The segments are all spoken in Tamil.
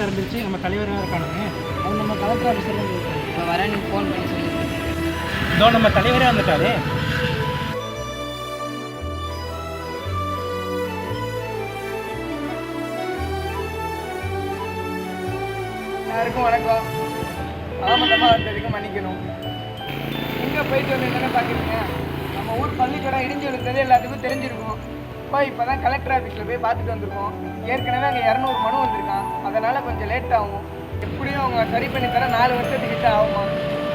திறந்துருச்சு. நம்ம தலைவராக இருக்கானுங்க. அது நம்ம கலெக்டர் ஆஃபீஸர் இப்போ வர நீ ஃபோன் பண்ணி சொல்லி. இதோ நம்ம தலைவரே வந்துட்டாரு. எல்லாருக்கும் வணக்கம். தாமதமாக வந்ததுக்கு மன்னிக்கணும். எங்கே போயிட்டு வந்தீங்கன்னு பார்க்குறீங்க நம்ம ஊர் பள்ளிக்கூடம் இடிஞ்சு விழுந்தது எல்லாத்துக்கும் தெரிஞ்சிருக்கும். அப்பா இப்போ தான் கலெக்டர் ஆஃபீஸில் போய் பார்த்துட்டு வந்திருக்கோம். ஏற்கனவே அங்கே இரநூறு மனு வந்திருக்கான். அதனால் கொஞ்சம் லேட் ஆகும். எப்படியும் அவங்க சரி பண்ணி தர நாலு வருஷத்துக்கிட்ட ஆகுமா?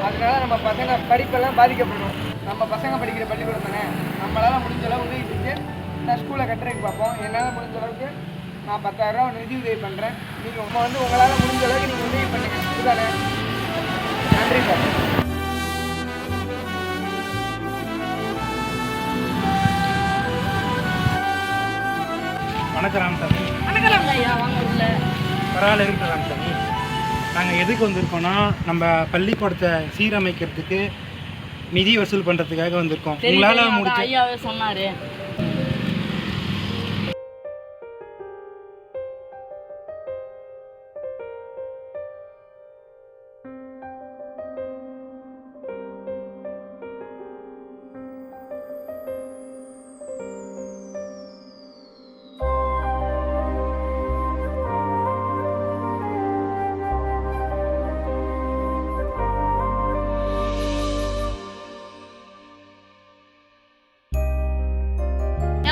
அதனால நம்ம பசங்க படிப்பெல்லாம் பாதிக்கப்படும். நம்ம பசங்க படிக்கிற பள்ளிக்கூடம் தானே? நம்மளால் முடிஞ்ச அளவு உதவி செஞ்சு நான் ஸ்கூலை கட்டுறதுக்கு பார்ப்போம். என்னால் முடிஞ்ச அளவுக்கு நான் பத்தாயிரம் ரூபா நிதி உதவி பண்ணுறேன் நீங்கள் உங்கள் வந்து உங்களால் முடிஞ்ச அளவுக்கு நீங்கள் உதவி பண்ணுங்க. இதுதானே? நன்றி சார். வணக்கம் ராமசாமி வணக்கம் ஐயா வாங்க உள்ள. பரவாயில்ல இருக்கு ராமசாமி நாங்கள் எதுக்கு வந்திருக்கோம்னா நம்ம பள்ளிக்கூடத்தை சீரமைக்கிறதுக்கு நிதி வசூல் பண்ணுறதுக்காக வந்திருக்கோம். உங்களால் முடிச்ச ஐயாவே சொன்னாரு.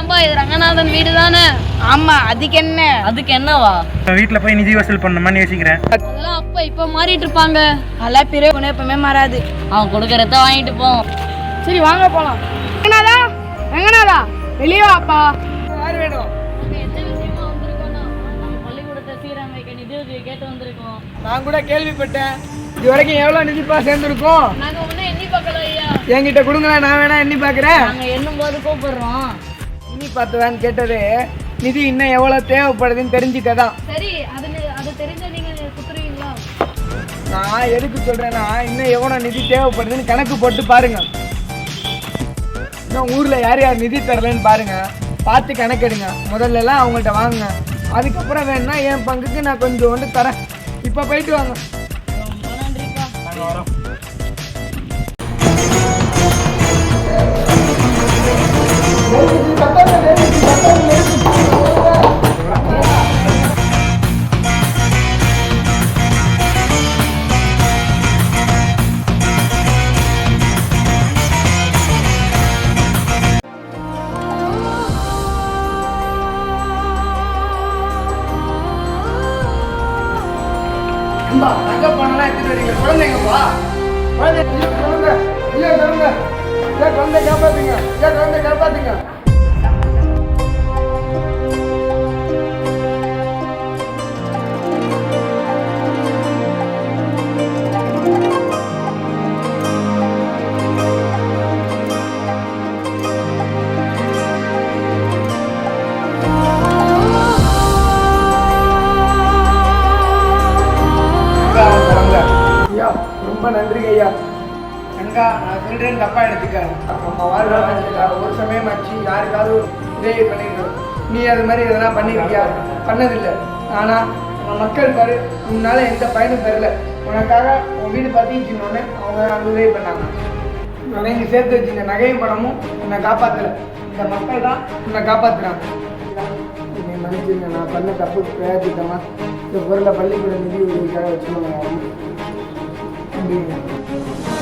ஏன்பா இது ரங்கநாதன் வீடு தானே? ஆமா அதுக்கு என்ன? அதுக்கு என்னவா? வீட்டில் போய் நிதி வசூல் பண்ணணுமான்னு யோசிக்கிறேன் அதெல்லாம் அப்ப இப்ப மாறிட்டு இருப்பாங்க. அதெல்லாம் பிறகு கொண்டு எப்பவுமே மாறாது. அவன் கொடுக்கறத வாங்கிட்டு போ. சரி வாங்க போலாம். ரங்கநாதா ரங்கநாதா வெளியே வாப்பா. யார் வேணும்? நான் கூட கேள்விப்பட்டேன். இது வரைக்கும் எவ்வளோ நிதிப்பா சேர்ந்துருக்கும்? நாங்க ஒண்ணு எண்ணி பார்க்கல ஐயா. என்கிட்ட கொடுங்களேன் நான் வேணா எண்ணி பார்க்குறேன். நாங்க எண்ணும் போது கூப்பிடுறோம். இனி பார்த்துதான்னு கேட்டது. நிதி இன்னும் எவ்வளோ தேவைப்படுதுன்னு தெரிஞ்சுக்கதான் சரி அது அது தெரிஞ்ச நீங்க குத்துருவீங்களா நான் எதுக்கு சொல்றேன்னா இன்னும் எவ்வளோ நிதி தேவைப்படுதுன்னு கணக்கு போட்டு பாருங்க. இன்னும் ஊர்ல யார் யார் நிதி தரலன்னு பாருங்க. பார்த்து கணக்கெடுங்க. முதல்ல எல்லாம் அவங்கள்ட்ட வாங்குங்க. அதுக்கப்புறம் வேணா என் பங்குக்கு நான் கொஞ்சோண்டு தரேன். இப்போ போயிட்டு வாங்க. ரொம்ப நன்றிப்பா அம்பா தங்க பணம்லாம் எடுத்துட்டு வரீங்க குழந்தைங்கப்பா குழந்தை ஐயோ, குழந்தை ஐயோ குழந்தை ஐயா குழந்தை காப்பாத்துங்க குழந்தை காப்பாத்துங்க ஐயா. அங்கா நான் சொல்றேன் தப்பா எடுத்துக்காரு நம்ம வாழ்வாங்க ஒரு சமயம் ஆச்சு யாருக்காவது உதவி பண்ணிருக்கோம் நீ அது மாதிரி எதனா பண்ணிருக்கியா? பண்ணதில்லை. ஆனா மக்கள் பாரு உன்னால எந்த பயனும் தெரில உனக்காக உன் வீடு பதிக்கினோடனே அவங்க உதவி பண்ணாங்க. நீங்க சேர்த்து வச்சுங்க நகையும் பணமும் உன்னை காப்பாத்தல. இந்த மக்கள் தான் உன்னை காப்பாத்துறாங்க. என்னை மன்னிச்சுங்க நான் பண்ண தப்பு பிரயோஜித்தமா இந்த பொருளை பள்ளிக்கூட நிதி உதவிக்காக வச்சுருவாங்க família.